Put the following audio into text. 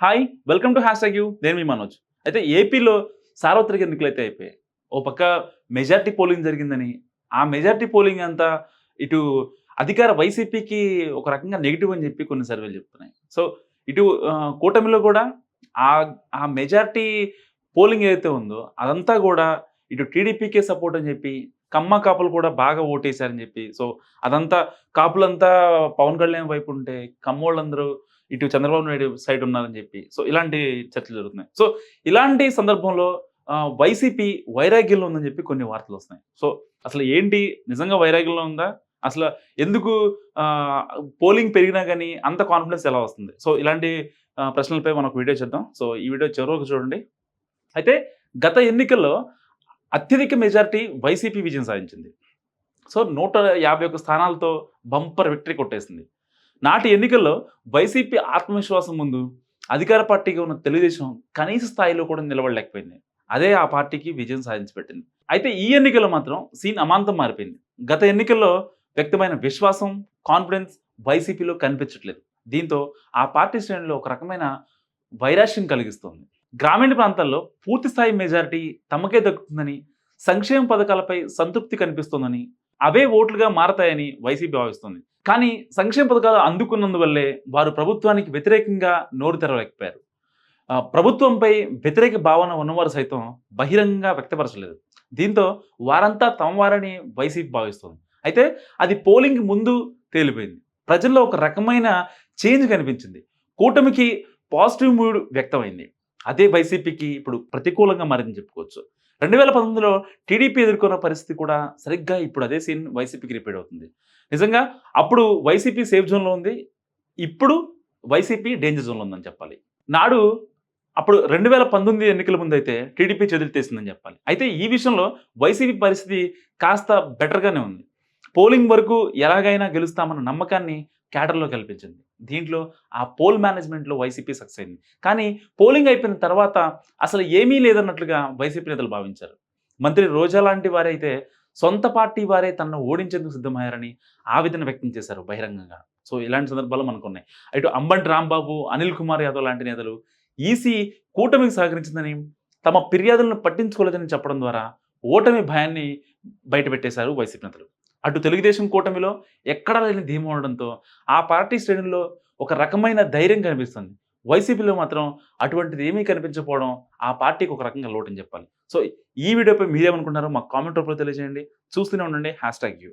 Hi welcome to hash U నేను మీ మనోజ్. అయితే ఏపీలో సార్వత్రిక ఎన్నికలు అయితే అయిపోయాయి ఓ పక్క మెజార్టీ పోలింగ్ జరిగిందని ఆ మెజార్టీ పోలింగ్ అంతా ఇటు అధికార వైసీపీకి ఒక రకంగా నెగిటివ్ అని చెప్పి కొన్ని సర్వేలు చెప్తున్నాయి. సో ఇటు కూటమిలో కూడా ఆ ఆ మెజార్టీ పోలింగ్ ఏదైతే ఉందో అదంతా కూడా ఇటు టీడీపీకే సపోర్ట్ అని చెప్పి కమ్మ కాపులు కూడా బాగా ఓటేశారని చెప్పి. సో అదంతా కాపులంతా పవన్ కళ్యాణ్ వైపు ఉంటే కమ్మోళ్ళందరూ ఇటు చంద్రబాబు నాయుడు సైడ్ ఉన్నారని చెప్పి. సో ఇలాంటి చర్చలు జరుగుతున్నాయి. సో ఇలాంటి సందర్భంలో వైసీపీ వైరాగ్యంలో ఉందని చెప్పి కొన్ని వార్తలు వస్తున్నాయి. సో అసలు ఏంటి? నిజంగా వైరాగ్యంలో ఉందా? అసలు ఎందుకు పోలింగ్ పెరిగినా కానీ అంత కాన్ఫిడెన్స్ ఎలా వస్తుంది? సో ఇలాంటి ప్రశ్నలపై మనం వీడియో చేద్దాం. సో ఈ వీడియో చివరికి చూడండి. అయితే గత ఎన్నికల్లో అత్యధిక మెజారిటీ వైసీపీ విజయం సాధించింది. సో నూట యాభై ఒక్క స్థానాలతో బంపర్ విక్టరీ కొట్టేసింది. నాటి ఎన్నికల్లో వైసీపీ ఆత్మవిశ్వాసం ముందు అధికార పార్టీగా ఉన్న తెలుగుదేశం కనీస స్థాయిలో కూడా నిలబడలేకపోయింది. అదే ఆ పార్టీకి విజయం సాధించి పెట్టింది అయితే ఈ ఎన్నికల్లో మాత్రం సీన్ అమాంతం మారిపోయింది. గత ఎన్నికల్లో వ్యక్తమైన విశ్వాసం కాన్ఫిడెన్స్ వైసీపీలో కనిపించట్లేదు. దీంతో ఆ పార్టీ శ్రేణిలో ఒక రకమైన వైరాశ్యం కలిగిస్తోంది. గ్రామీణ ప్రాంతాల్లో పూర్తి స్థాయి మెజారిటీ తమకే దక్కుతుందని సంక్షేమ పథకాలపై సంతృప్తి కనిపిస్తోందని అవే ఓట్లుగా మారతాయని వైసీపీ భావిస్తుంది. కానీ సంక్షేమ పథకాలు అందుకున్నందువల్లే వారు ప్రభుత్వానికి వ్యతిరేకంగా నోరు తెరవలేకపోయారు. ప్రభుత్వంపై వ్యతిరేక భావన ఉన్నవారు సైతం బహిరంగంగా వ్యక్తపరచలేదు. దీంతో వారంతా తమ వారని వైసీపీ భావిస్తుంది. అయితే అది పోలింగ్ ముందు తేలిపోయింది. ప్రజల్లో ఒక రకమైన చేంజ్ కనిపించింది. కూటమికి పాజిటివ్ మూడ్ వ్యక్తమైంది. అదే వైసీపీకి ఇప్పుడు ప్రతికూలంగా మారిందని చెప్పుకోవచ్చు. రెండు వేల పంతొమ్మిదిలో టీడీపీ ఎదుర్కొన్న పరిస్థితి కూడా సరిగ్గా ఇప్పుడు అదే సీన్ వైసీపీకి రిపీట్ అవుతుంది. నిజంగా అప్పుడు వైసీపీ సేఫ్ జోన్లో ఉంది ఇప్పుడు వైసీపీ డేంజర్ జోన్లో ఉందని చెప్పాలి. నాడు అప్పుడు రెండు వేల పంతొమ్మిది ఎన్నికల ముందు అయితే టీడీపీ చెదిరితేసిందని చెప్పాలి. అయితే ఈ విషయంలో వైసీపీ పరిస్థితి కాస్త బెటర్గానే ఉంది. పోలింగ్ వరకు ఎలాగైనా గెలుస్తామన్న నమ్మకాన్ని క్యాడర్లో కల్పించింది. దీంట్లో ఆ పోల్ మేనేజ్మెంట్లో వైసీపీ సక్సెస్ అయింది. కానీ పోలింగ్ అయిపోయిన తర్వాత అసలు ఏమీ లేదన్నట్లుగా వైసీపీ నేతలు భావించారు. మంత్రి రోజా లాంటి వారైతే సొంత పార్టీ వారే తనను ఓడించేందుకు సిద్ధమయ్యారని ఆవేదన వ్యక్తం చేశారు బహిరంగంగా. సో ఇలాంటి సందర్భాలు మనకు ఉన్నాయి ఇటు అంబంటి రాంబాబు అనిల్ కుమార్ యాదవ్ లాంటి నేతలు ఈసీ కూటమికి సహకరించిందని తమ ఫిర్యాదులను పట్టించుకోలేదని చెప్పడం ద్వారా ఓటమి భయాన్ని బయటపెట్టేశారు వైసీపీ నేతలు. అటు తెలుగుదేశం కూటమిలో ఎక్కడా లేని ధీమా ఉండడంతో ఆ పార్టీ శ్రేణుల్లో ఒక రకమైన ధైర్యం కనిపిస్తుంది. వైసీపీలో మాత్రం అటువంటిది ఏమీ కనిపించకపోవడం ఆ పార్టీకి ఒక రకంగా లోటని చెప్పాలి. సో ఈ వీడియోపై మీరేమనుకుంటున్నారో మా కామెంట్ రూపంలో తెలియజేయండి. చూస్తూనే ఉండండి. Hashtag U.